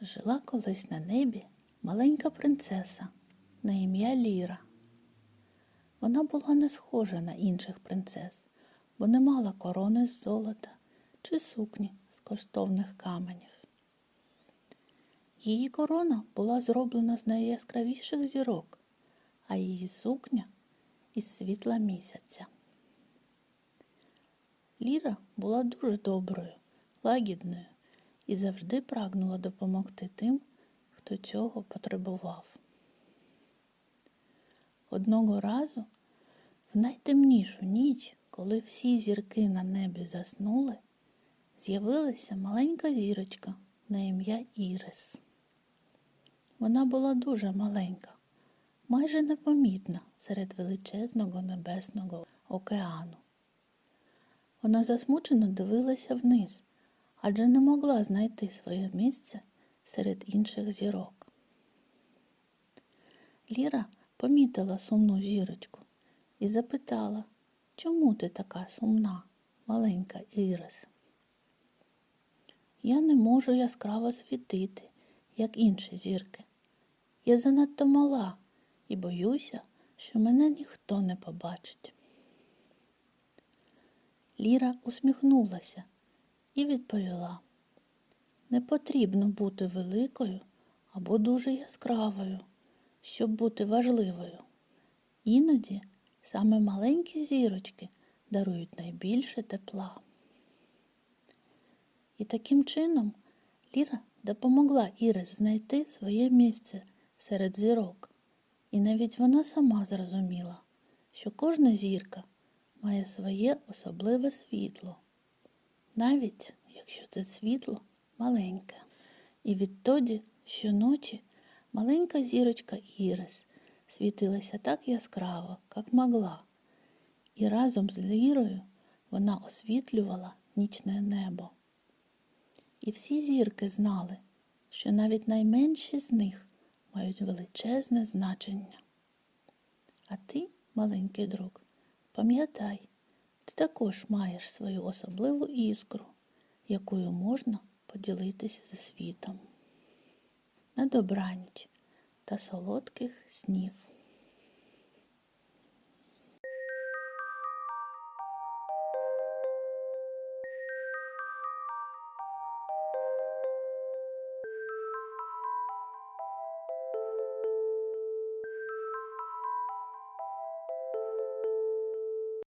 Жила колись на небі маленька принцеса на ім'я Ліра. Вона була не схожа на інших принцес, бо не мала корони з золота чи сукні з коштовних каменів. Її корона була зроблена з найяскравіших зірок, а її сукня із світла місяця. Ліра була дуже доброю, лагідною і завжди прагнула допомогти тим, хто цього потребував. Одного разу, в найтемнішу ніч, коли всі зірки на небі заснули, з'явилася маленька зірочка на ім'я Ірис. Вона була дуже маленька, майже непомітна серед величезного небесного океану. Вона засмучено дивилася вниз, адже не могла знайти своє місце серед інших зірок. Ліра помітила сумну зірочку і запитала, чому ти така сумна, маленька Ірис? Я не можу яскраво світити, як інші зірки. Я занадто мала і боюся, що мене ніхто не побачить. Ліра усміхнулася і відповіла: Не потрібно бути великою або дуже яскравою, щоб бути важливою. Іноді саме маленькі зірочки дарують найбільше тепла. І таким чином Ліра допомогла Ірис знайти своє місце серед зірок. І навіть вона сама зрозуміла, що кожна зірка має своє особливе світло, навіть якщо це світло маленьке. І відтоді щоночі маленька зірочка Ірис світилася так яскраво, як могла, і разом з лірою вона освітлювала нічне небо. І всі зірки знали, що навіть найменші з них мають величезне значення. А ти, маленький друг, пам'ятай, ти також маєш свою особливу іскру, якою можна поділитися зі світом. На добраніч та солодких снів.